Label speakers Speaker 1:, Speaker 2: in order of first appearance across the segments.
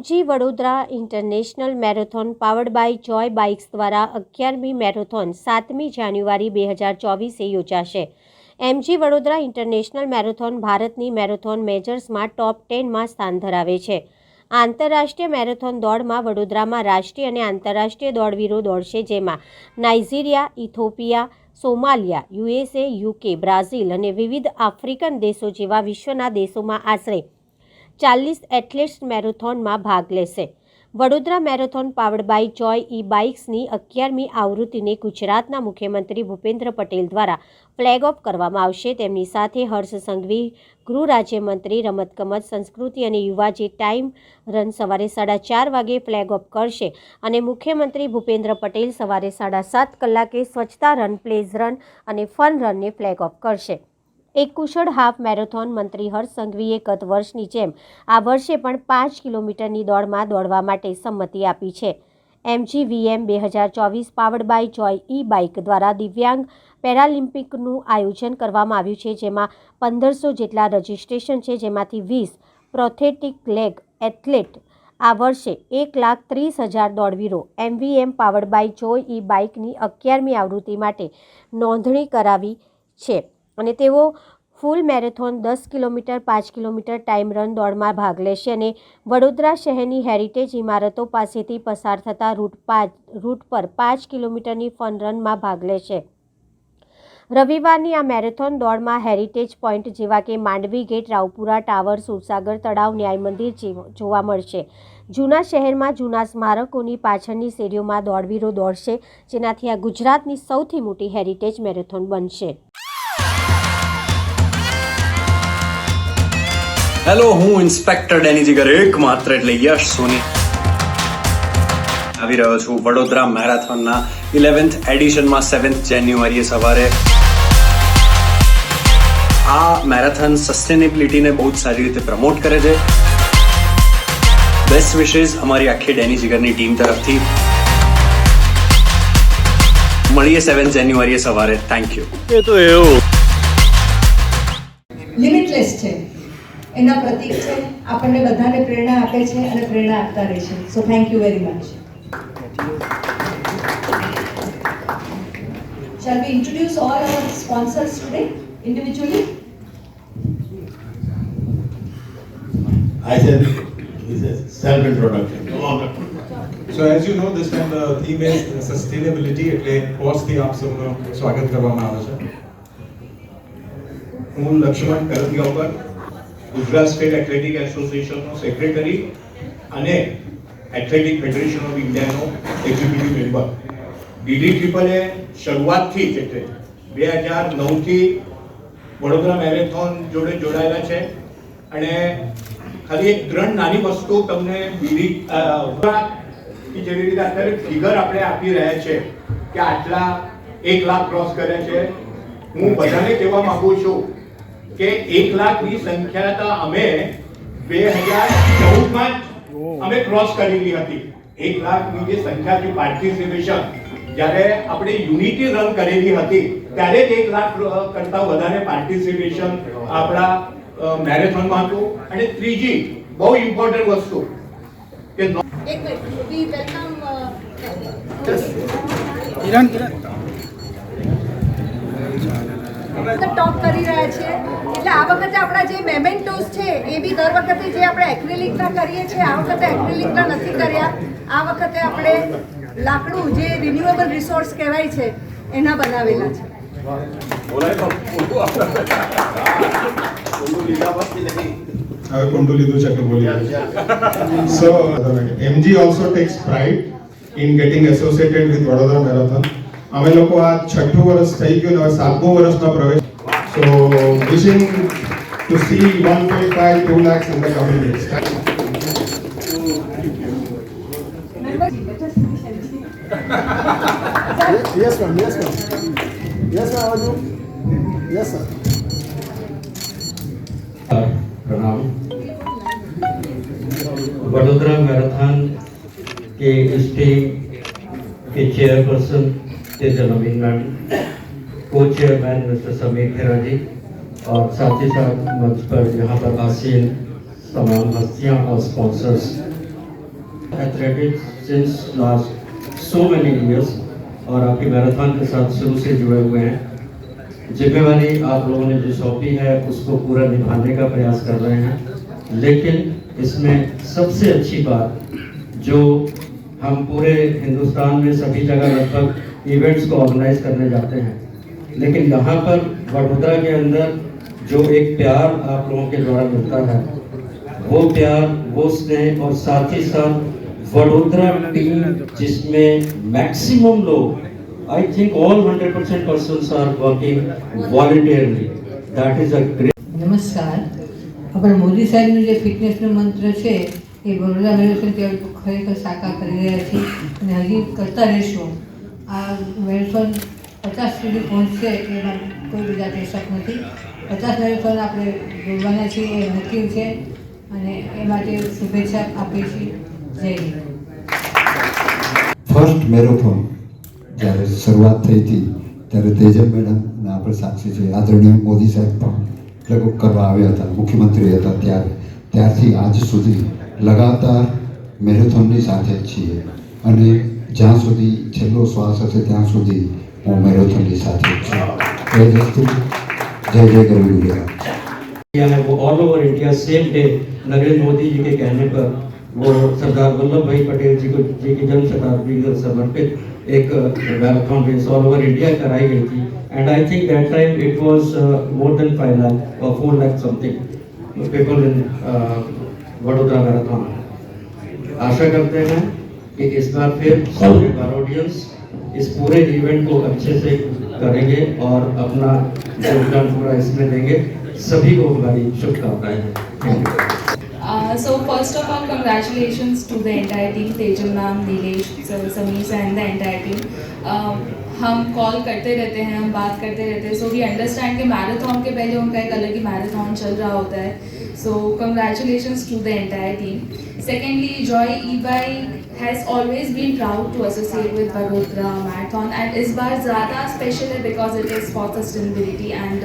Speaker 1: MG Vadodara international marathon powered by Joy bikes દ્વારા અગિયારમી marathon સાતમી જાન્યુઆરી બે હજાર ચોવીસે યોજાશે. એમજી વડોદરા ઇન્ટરનેશનલ મેરેથોન ભારતની મેરેથોન મેજર્સમાં ટોપ ટેનમાં સ્થાન ધરાવે છે. આંતરરાષ્ટ્રીય મેરેથોન દોડમાં વડોદરામાં રાષ્ટ્રીય અને આંતરરાષ્ટ્રીય દોડવીરો દોડશે જેમાં Nigeria, Ethiopia, Somalia, USA, UK, Brazil અને વિવિધ આફ્રિકન દેશો જેવા વિશ્વના દેશોમાં આશરે ચાલીસ એથ્લેટ્સ મેરેથોનમાં ભાગ લેશે. Vadodara marathon powered by Joy e બાઇક્સની અગિયારમી આવૃત્તિને ગુજરાતના મુખ્યમંત્રી ભૂપેન્દ્ર પટેલ દ્વારા ફ્લેગ ઓફ કરવામાં આવશે. તેમની સાથે હર્ષ સંઘવી, ગૃહ રાજ્યમંત્રી રમતગમત સંસ્કૃતિ અને યુવા જે ટાઈમ રન સવારે સાડા ચાર વાગે ફ્લેગ ઓફ કરશે અને મુખ્યમંત્રી ભૂપેન્દ્ર પટેલ સવારે સાડા સાત કલાકે સ્વચ્છતા રન પ્લેઝ રન અને ફન રનને ફ્લેગ ઓફ કરશે. એક કુશળ હાફ મેરેથોન મંત્રી હર્ષ સંઘવીએ ગત વર્ષની જેમ આ વર્ષે પણ પાંચ કિલોમીટરની દોડમાં દોડવા માટે સંમતિ આપી છે. એમજીવીએમ બે હજાર ચોવીસ powered by Joy e bike દ્વારા દિવ્યાંગ પેરાલિમ્પિકનું આયોજન કરવામાં આવ્યું છે, જેમાં પંદરસો જેટલા રજિસ્ટ્રેશન છે, જેમાંથી વીસ પ્રોથેટિક લેગ એથ્લેટ, આ વર્ષે એક લાખ ત્રીસ હજાર દોડવીરો. એમવીએમ પાવડ બાય જોય ઈ બાઇકની અગિયારમી આવૃત્તિ માટે નોંધણી કરાવી છે. અને તેઓ ફૂલ મેરેથોન દસ કિલોમીટર, પાંચ કિલોમીટર ટાઈમ રન દોડમાં ભાગ લેશે અને વડોદરા શહેરની હેરિટેજ ઇમારતો પાસેથી પસાર થતા રૂટ પાંચ, રૂટ પર પાંચ કિલોમીટરની ફન રનમાં ભાગ લેશે. રવિવારની આ મેરેથોન દોડમાં હેરિટેજ પોઈન્ટ જેવા કે માંડવી ગેટ, રાવપુરા ટાવર, સુરસાગર તળાવ ન્યાય મંદિર જોવા મળશે. જૂના શહેરમાં જૂના સ્મારકોની પાછળની શેરીઓમાં દોડવીરો દોડશે, જેનાથી આ ગુજરાતની સૌથી મોટી હેરિટેજ મેરેથોન બનશે.
Speaker 2: હેલો, હું ઇન્સ્પેક્ટર ડેની જીગર એકમાત્ર એટલે યશ સોની. આવી રહ્યો છું વડોદરા મેરાથોનના ઇલેવન્થ એડિશનમાં સેવન્થ જાન્યુઆરીએ સવારે. આ મેરાથોન સસ્ટેનેબિલિટીને બહુ જ સારી રીતે પ્રમોટ કરે છે. બેસ્ટ વિશેસ અમારી આખી ડેની જીગરની ટીમ તરફથી. મળીએ સેવન્થ જાન્યુઆરીએ સવારે. થેન્ક યુ
Speaker 3: એ તો એવું.
Speaker 4: એના પ્રતીક છે આપણને બધાને પ્રેરણા આપે છે અને પ્રેરણા આપતા રહે છે so thank you very much Shall we introduce all our sponsors today individually?
Speaker 5: I said, he says, self-introduction.
Speaker 6: So as you know, this time the theme is sustainability એટલે કોર્સથી આપ સૌનું સ્વાગત કરવામાં આવે છે હું લક્ષ્મણ કરદગાંવકર ગુજરાત સ્ટેટ એથ્લેટિક એસોસિએશનનો સેક્રેટરી અને એથ્લેટિક ફેડરેશન ઓફ ઇન્ડિયાનો એક્ઝિક્યુટિવ મેમ્બર. ડીડી ટ્રિપલે શરૂઆતથી જ એટલે બે હજાર નવથી વડોદરા મેરેથોન જોડે જોડાયેલા છે. અને ખાલી એક ત્રણ નાની વસ્તુ તમને બીડી જેવી રીતે અત્યારે ફિગર આપણે આપી રહ્યા છે કે આટલા એક લાખ ક્રોસ કર્યા છે. હું બધાને કહેવા માંગુ છું કે એક લાખની સંખ્યા અમે બે હજાર ચૌદમાં અમે ક્રોસ કરેલી હતી. એક લાખની જે સંખ્યા છે પાર્ટિસિપેશન જ્યારે આપણે યુનિટી રન કરેલી હતી ત્યારે જ એક લાખ કરતા વધારે પાર્ટિસિપેશન આપણા મેરેથોનમાં હતું. અને ત્રીજી બહુ ઇમ્પોર્ટન્ટ વસ્તુ કે નો-
Speaker 7: એક મિનિટ વી વેલકમ ટોપ કરી રહ્યા છે એટલે આ વખતે આપણા જે મેમેન્ટોસ છે એ બી દર વખતે જે આપણે એક્રિલિકના કરીએ છીએ આ વખતે એક્રિલિકના નથી કર્યા. આ વખતે આપણે લાકડું જે રિન્યુએબલ રિસોર્સ કહેવાય છે એના બનાવેલા છે.
Speaker 6: MG
Speaker 8: So, MG also takes pride in getting associated with Vadodara Marathon. અમે લોકો આ છઠ્ઠું વર્ષ થઈ ગયું ને હવે સાતમું વર્ષમાં પ્રવેશ so wishing to see one point five two lakhs in the coming days
Speaker 9: Yes, ma'am. Yes, ma'am. Yes, ma'am. Are you? Yes, sir.
Speaker 10: प्रणाम वडोदरा मैराथन के इस टीम के चेयरपर्सन तेजल नवीन मैडम को चेयरमैन मिस्टर समीर खेरा जी और साथ ही साथ मंच पर यहाँ पर आसीन तमाम हस्तियाँ और sponsors athletics since last so many years और आपके मैराथन के साथ शुरू से जुड़े हुए हैं। जिम्मेवारी आप लोगों ने जो सौंपी है, उसको पूरा निभाने का प्रयास कर रहे हैं। लेकिन इसमें सबसे अच्छी बात, जो हम पूरे हिंदुस्तान में सभी जगह लगभग इवेंट्स को ऑर्गेनाइज करने जाते हैं लेकिन यहाँ पर वडोदरा के अंदर जो एक प्यार आप लोगों के द्वारा मिलता है वो प्यार वो स्नेह और साथ ही साथ वडोदरा टीम जिसमें मैक्सिमम लोग I think all hundred percent person are working voluntarily that is a great
Speaker 11: નમસ્કાર આપણા મોદી સાહેબનું જે ફિટનેસનો મંત્ર છે એ બરોડા મેરેથોન તે ખરેખર સાકાર કરી રહ્યા છીએ અને હજી કરતા રહીશું આ મેરેથોન પચાસ સુધી પહોંચશે એમાં કોઈ બીજા કહી શક નથી. પચાસ મેરેથોન આપણે દોડવાના છીએ, એ નક્કી છે. અને એ માટે શુભેચ્છા આપીએ છીએ. જય
Speaker 12: ફર્સ્ટ મેરેથોન જ્યારે શરૂઆત થઈ હતી, ત્યારે તેજબ મેડમ અને આપણે સાક્ષી છે, આદરણીય મોદી સાહેબ પણ લગભગ કરવા આવ્યા હતા, મુખ્યમંત્રી હતા ત્યારે. ત્યારથી આજ સુધી લગાતાર મેરેથોનની સાથે જ છીએ. અને જ્યાં સુધી છેલ્લો શ્વાસ હશે ત્યાં સુધી હું મેરેથોનની સાથે જ છું એ જ વસ્તુ જય જય ગરવી ગુજરાત
Speaker 10: किया है वो all over India same day Narendra Modi ji के कहने पर वो सरदार वल्लभ भाई पटेल जी को जी की जन्म शताब्दी को समर्पित एक marathon race all over India कराई गई थी and I think that time it was more than five lakh और four lakh something people in Vadodara marathon आशा करते हैं कि इस बार फिर सभी बारोडियंस इस पूरे इवेंट को अच्छे से करेंगे और अपना योगदान पूरा इसमें देंगे। सभी को हमारी शुभकामनाएँ हैं।
Speaker 13: Uh, so first of all, congratulations to the entire team, ma'am, Nilesh, sir, Sameer entire team. Um, हम कॉल करते रहते हैं हम बात करते रहते हैं। सो वी अंडरस्टैंड कि मैराथन के पहले उनका एक अलग ही मैराथन चल रहा होता है। So congratulations to the entire team secondly Joy e bike has always been proud to associate with Vadodara marathon and इस बार ज़्यादा स्पेशल है because it is for sustainability and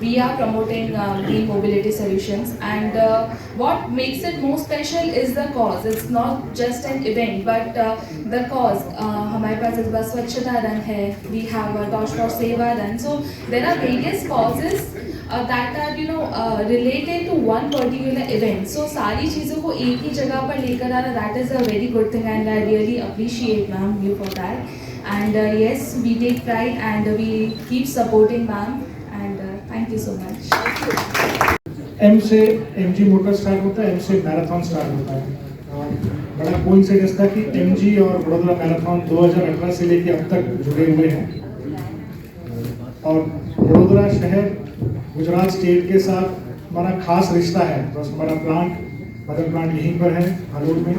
Speaker 13: we are promoting um, green mobility solutions and uh, what makes it more special is the cause it's not just an event but uh, the cause uh, हमारे पास इस बार स्वच्छता run है we have a torch for सेवा run so there are various causes uh, that are you know uh, related to one particular event so सारी चीज़ों को एक ही जगह पर लेकर आना that is a very good thing and I really appreciate ma'am you for that and uh, yes we take pride and we keep supporting ma'am and uh, thank you so much
Speaker 14: M से M G motor start होता है M से marathon start होता है बड़ा coincidence था कि M G और वडोदरा मैराथन 2018 से लेके अब तक जुड़े हुए हैं और वडोदरा शहर गुजरात स्टेट के साथ हमारा खास रिश्ता है। बस हमारा प्लांट मदर प्लांट यहीं पर है हालोद में।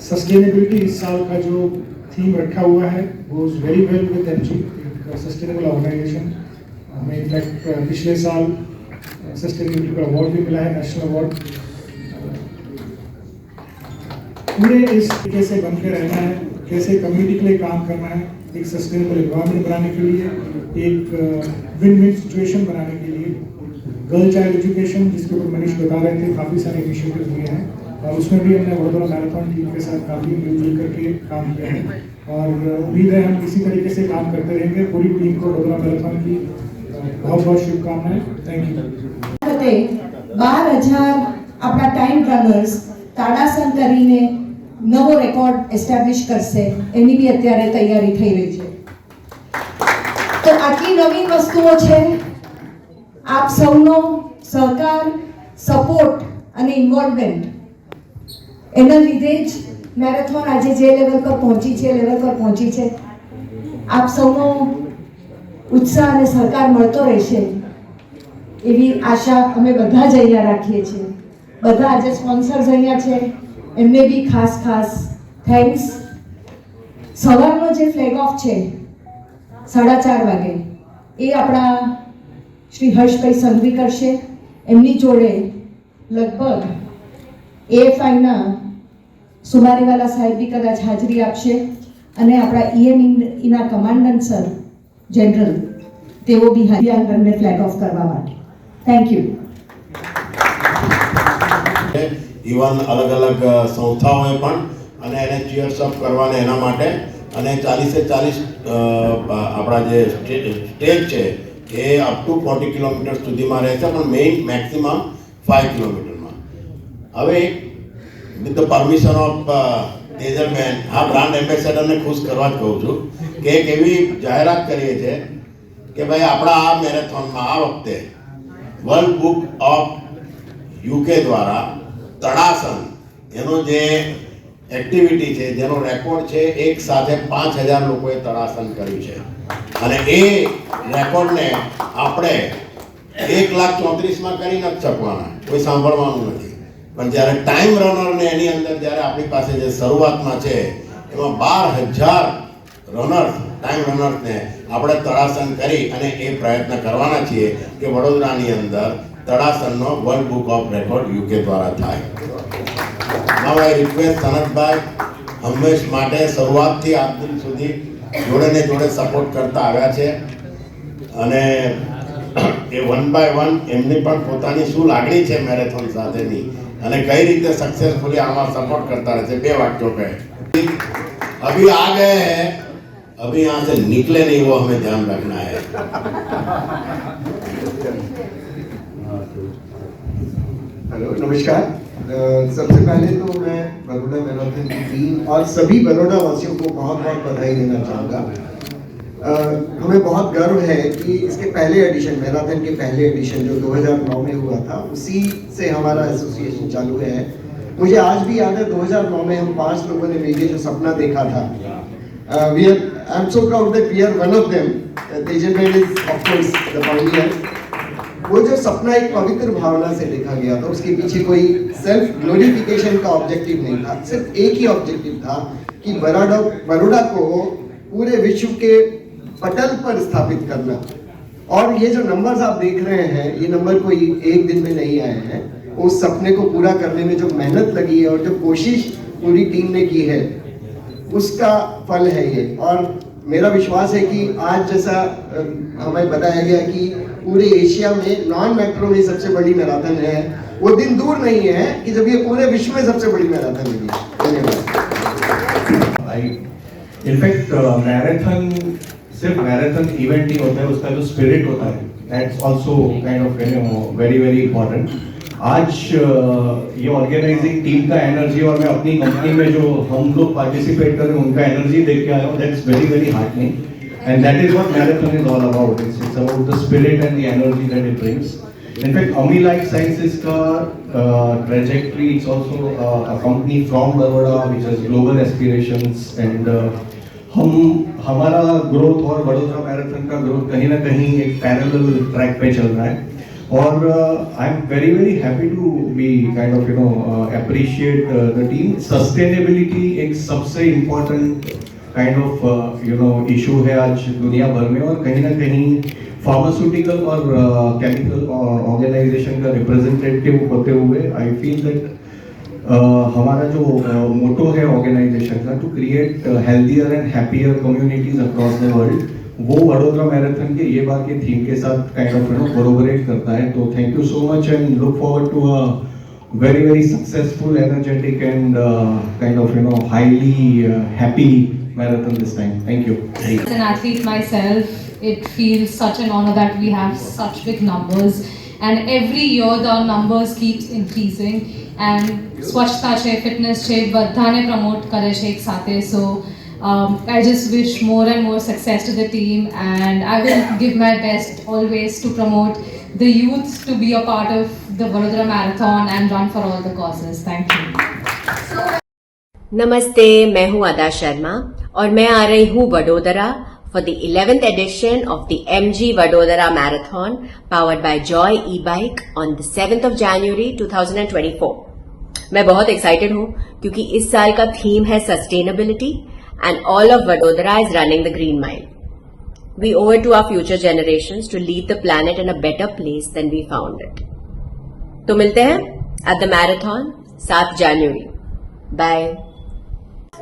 Speaker 14: सस्टेनेबिलिटी इस साल का जो थीम रखा हुआ है, वो very well with M G sustainable organisation हमें इनफैक्ट पिछले साल सस्टेनेबिलिटी का अवार्ड भी मिला है नेशनल अवार्ड पूरे इस तरीके से बन के रहना है, कैसे कम्युनिटी के लिए काम करना है, एक सस्टेनेबल इन्वायरमेंट बनाने के लिए, एक विन विन सिचुएशन बनाने के लिए गर्ल चाइल्ड एजुकेशन जिसके ऊपर मनीष बता रहे थे काफ़ी सारे इनिशिएटिव हुए हैं और उसमें भी हमने वडोदरा मैराथन टीम के साथ काफ़ी मिलजुल करके काम किया है और उम्मीद है हम इसी तरीके से काम करते रहेंगे पूरी टीम को वडोदरा मैराथन की बहुत बहुत शुभकामनाएं थैंक यू
Speaker 4: વખતે બાર હજાર આપણા ટાઈમ રનર્સ તાડાસન કરીને નવો રેકોર્ડ એસ્ટાબ્લિશ કરશે એની બી અત્યારે તૈયારી થઈ રહી છે તો આટલી નવીન વસ્તુઓ છે, આપ સૌનો સહકાર સપોર્ટ અને ઇન્વોલ્વમેન્ટ એના લીધે જ મેરેથોન આજે જે લેવલ પર પહોંચી છે લેવલ પર પહોંચી છે. આપ સૌનો ઉત્સાહ અને સહકાર મળતો રહેશે એવી આશા અમે બધા જ અહીંયા રાખીએ છીએ. બધા આજે સ્પોન્સર્સ અહીંયા છે. એમને બી ખાસ ખાસ થેન્ક્સ સવારનો જે ફ્લેગ ઓફ છે સાડા ચાર વાગે. એ આપણા શ્રી હર્ષભાઈ સંઘવી કરશે. એમની જોડે લગભગ એએફઆઈના સુમારીવાલા સાહેબ બી કદાચ હાજરી આપશે અને આપણા ઈએમ ઈના કમાન્ડન્ટ સર જનરલ તેઓ બી હરિયાંગણને ફ્લેગ ઓફ કરવા માટે. થેન્ક યુ
Speaker 5: ઇવન અલગ અલગ સંસ્થાઓએ પણ અને એને ચીયર્સ અપ કરવાને એના માટે અને ચાલીસે ચાલીસ આપણા જે સ્ટેજ છે, એ અપ ટુ ફોર્ટી કિલોમીટર સુધીમાં રહેશે પણ મેઇન મેક્સિમમ ફાઇવ કિલોમીટરમાં. હવે વિથ ધ પરમિશન ઓફ તેજલબેન આ બ્રાન્ડ એમ્બેસેડરને ખુશ કરવા જ કહું છું કે એક એવી જાહેરાત કરીએ છીએ કે ભાઈ આપણા આ મેરેથોનમાં આ વખતે વર્લ્ડ બુક ઓફ યુકે દ્વારા તડાસન એનો જે એક્ટિવિટી છે, જેનો રેકોર્ડ છે, એક સાથે પાંચ હજાર લોકોએ તળાસન કર્યું છે. અને એ રેકોર્ડને આપણે એક લાખ ચોત્રીસમાં કરી નથી શકવાના, કોઈ સાંભળવાનું નથી. પણ જ્યારે ટાઈમ રનરને એની અંદર જ્યારે આપણી પાસે જે શરૂઆતમાં છે, એમાં બાર હજાર રનર્સ ટાઈમ રનર્સને આપણે તળાસન કરી અને એ પ્રયત્ન કરવાના છીએ કે વડોદરાની અંદર તળાસનનો world book of record UK દ્વારા થાય. નાવ આઈ રિક્વેસ્ટ સનતભાઈ હંમેશ માટે શરૂઆતથી આજ દિન સુધી જોડે ને જોડે સપોર્ટ કરતા આવ્યા છે અને એ વન બાય વન એમની પણ પોતાની શું લાગણી છે મેરેથોન સાથેની અને કઈ રીતે સક્સેસફુલી આમાં સપોર્ટ કરતા રહે છે બે વાક્યો કહે अभी आ गए हैं अभी यहाँ से निकले नहीं वो हमें ध्यान रखना है
Speaker 15: हेलो नमस्कार अ, सबसे पहले तो मैं बड़ोड़ा मैराथन की टीम और सभी बड़ोड़ा वासियों को बहुत बहुत बधाई देना चाहूँगा। हमें बहुत गर्व है कि इसके पहले एडिशन, मैराथन के पहले एडिशन जो 2009 में हुआ था, उसी से हमारा एसोसिएशन चालू है। मुझे आज भी याद है 2009 में हम पाँच लोगों ने मिलकर जो सपना देखा था। We are I am so proud that we are one of them Tejal is of course the pioneer वो जो सपना एक पवित्र भावना से देखा गया था, उसके पीछे कोई सेल्फ ग्लोरिफिकेशन का ऑब्जेक्टिव नहीं था, सिर्फ़ एक ही ऑब्जेक्टिव था कि बड़ोड़ा को पूरे विश्व के पटल पर स्थापित करना। और ये जो नंबर्स आप देख रहे हैं, ये नंबर कोई एक दिन में नहीं आए हैं। उस सपने को पूरा करने में जो मेहनत लगी है और जो कोशिश पूरी टीम ने की है, उसका फल है ये। और मेरा विश्वास है कि आज जैसा हमें बताया गया कि पूरे एशिया में नॉन मेट्रो में सबसे बड़ी मैराथन है। वो दिन दूर नहीं है कि जब ये पूरे विश्व में सबसे बड़ी मैराथन होगी। धन्यवाद।
Speaker 16: इनफैक्ट मैराथन, सिर्फ़ मैराथन इवेंट नहीं होता है, उसका जो स्पिरिट होता है that's also kind of very very important आज ये ऑर्गेनाइजिंग टीम का एनर्जी और मैं अपनी कंपनी में जो हम लोग पार्टिसिपेट कर रहे हैं, उनका एनर्जी देख के आया हूँ that's very very heartening and that is what marathon is all about it's it's about the spirit and the energy that it brings in fact Ami life sciences का trajectory it's also a company from Baroda which has global aspirations and हम हमारा growth और Vadodara marathon का growth कहीं ना कहीं एक parallel track पे चल रहा है और I am very very happy to be kind of you know appreciate the team sustainability एक सबसे important kind of you know issue है आज दुनिया भर में और कहीं ना कहीं फार्मास्यूटिकल और केमिकल ऑर्गेनाइजेशन का रिप्रेजेंटेटिव होते हुए आई फील दैट Uh, हमारा जो मोटो है ऑर्गेनाइजेशन का to create healthier and happier communities across the world वो वडोदरा मैराथन के ये बार के थीम के साथ kind of you know corroborate करता है। तो thank you so much and look forward to a successful energetic and uh, kind of you know highly uh, happy marathon this time. Thank you.
Speaker 13: As an athlete myself, it feels such an honor that we have such big numbers. And every year the numbers keeps increasing. And Swachhta છે fitness છે બધાને promote કરે છે એક so so I just wish more and more success to the team and I will give my best always to promote the youths to be a part of the Vadodara Marathon and run for all the causes. Thank you.
Speaker 1: નમસ્તે મેં હું અદા શર્મા और मैं आ रही हूं Vadodara for the 11th edition of the MG Vadodara marathon powered by Joy e bike on the 7th of January 2024 मैं बहुत एक्साइटेड हूं क्योंकि इस साल का थीम है sustainability and all of Vadodara is running the green mile We owe it to our future generations to leave the planet in a better place than we found it. तो मिलते हैं at the marathon 7 January bye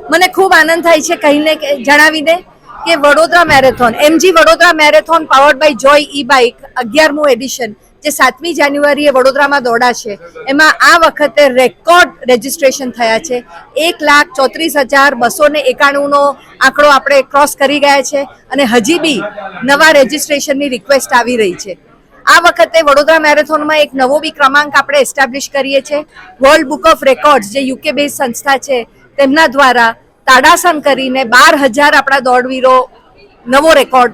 Speaker 7: મને ખૂબ આનંદ થાય છે કહીને જણાવી દે કે Vadodara marathon MG Vadodara marathon powered by Joy e bike અગિયારમું એડિશન જે સાતમી જાન્યુઆરીએ વડોદરામાં દોડાશે. એમાં આ વખતે રેકોર્ડ રજીસ્ટ્રેશન થયા છે. એક લાખ ચોત્રીસ હજાર બસો ને એકાણુંનો આંકડો આપણે ક્રોસ કરી ગયા છે અને હજી બી નવા રજીસ્ટ્રેશનની રિક્વેસ્ટ આવી રહી છે. આ વખતે વડોદરા મેરેથોનમાં એક નવો બી ક્રમાંક આપણે એસ્ટાબ્લિશ કરીએ છીએ. World book of records UK UK base સંસ્થા છે તેમના દ્વારા તાડાસન કરીને બાર હજાર આપણા દોડવીરો નવો રેકોર્ડ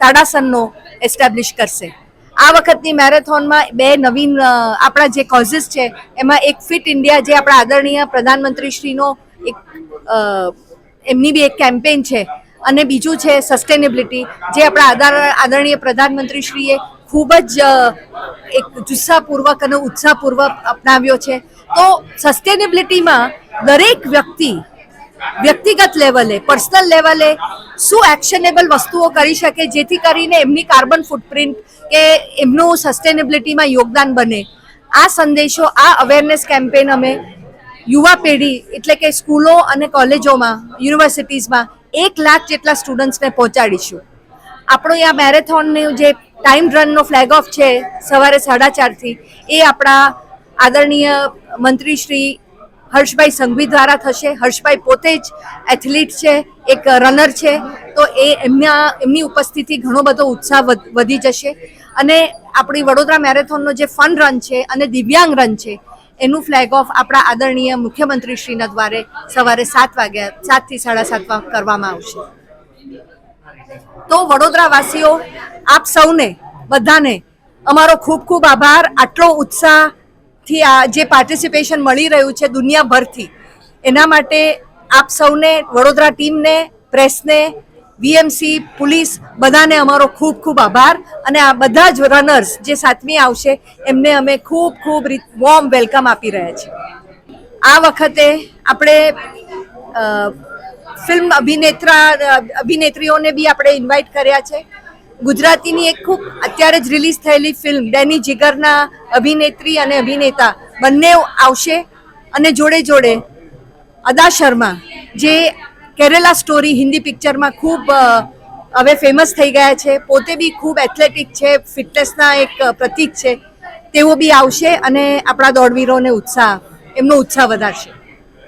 Speaker 7: તાડાસનનો એસ્ટાબ્લિશ કરશે. આ વખતની મેરેથોનમાં બે નવીન આપણા જે કોઝિસ છે, એમાં એક ફિટ ઇન્ડિયા જે આપણા આદરણીય પ્રધાનમંત્રીશ્રીનો એક એમની બી એક કેમ્પેન છે અને બીજું છે સસ્ટેનેબિલિટી જે આપણા આદર- આદરણીય પ્રધાનમંત્રીશ્રીએ ખૂબ જ એક જુસ્સાપૂર્વક અને ઉત્સાહપૂર્વક અપનાવ્યો છે. તો સસ્ટેનેબિલિટીમાં દરેક વ્યક્તિ વ્યક્તિગત લેવલે પર્સનલ લેવલે શું એક્શનેબલ વસ્તુઓ કરી શકે જેથી કરીને એમની કાર્બન ફૂટપ્રિન્ટ કે એમનું સસ્ટેનેબિલિટીમાં યોગદાન બને. આ સંદેશો, આ અવેરનેસ કેમ્પેન અમે યુવા પેઢી, એટલે કે સ્કૂલો અને કોલેજોમાં યુનિવર્સિટીઝમાં એક લાખ જેટલા સ્ટુડન્ટ્સને પહોંચાડીશું. આપણો આ મેરેથોનનું જે ટાઈમ રનનો ફ્લેગ ઓફ છે, સવારે સાડા ચારથી. એ આપણા આદરણીય મંત્રી શ્રી હર્ષભાઈ સંઘવી દ્વારા થશે. હર્ષભાઈ પોતે જ એથ્લીટ છે, એક રનર છે. તો એ એમના, એમની ઉપસ્થિતિ ઘણો બધો ઉત્સાહ વધ- જશે. અને આપણી વડોદરા મેરેથોનનો જે ફન રન છે અને દિવ્યાંગ રન છે, એનું ફ્લેગ ઓફ આપણા આદરણીય મુખ્યમંત્રીશ્રીના દ્વારે સવારે સાત વાગ્યા, સાતથી સાડા સાત કરવામાં આવશે. તો વડોદરાવાસીઓ, આપ સૌને, બધાને અમારો ખૂબ ખૂબ આભાર. આટલો ઉત્સાહથી આ જે પાર્ટિસિપેશન મળી રહ્યું છે દુનિયાભરથી, એના માટે આપ સૌને, વડોદરા ટીમને, પ્રેસને, વીએમસી, પોલીસ, બધાને અમારો ખૂબ ખૂબ આભાર. અને આ બધા જ રનર્સ જે સાતમી આવશે, એમને અમે ખૂબ ખૂબ વોર્મ વેલકમ આપી રહ્યા છીએ. આ વખતે આપણે ફિલ્મ અભિનેત્રા, અભિનેત્રીઓને બી આપણે ઇન્વાઇટ કર્યા છે. ગુજરાતીની એક ખૂબ અત્યારે જ રિલીઝ થયેલી ફિલ્મ ડેની જીગરના અભિનેત્રી અને અભિનેતા, બંને આવશે. અને જોડે જોડે અદા શર્મા, જે કેરેલા સ્ટોરી હિન્દી પિક્ચરમાં ખૂબ હવે ફેમસ થઈ ગયા છે. પોતે બી ખૂબ એથ્લેટિક છે ફિટનેસના એક પ્રતિક છે. તેઓ બી આવશે અને આપણા દોડવીરોને ઉત્સાહ, એમનો ઉત્સાહ વધારશે.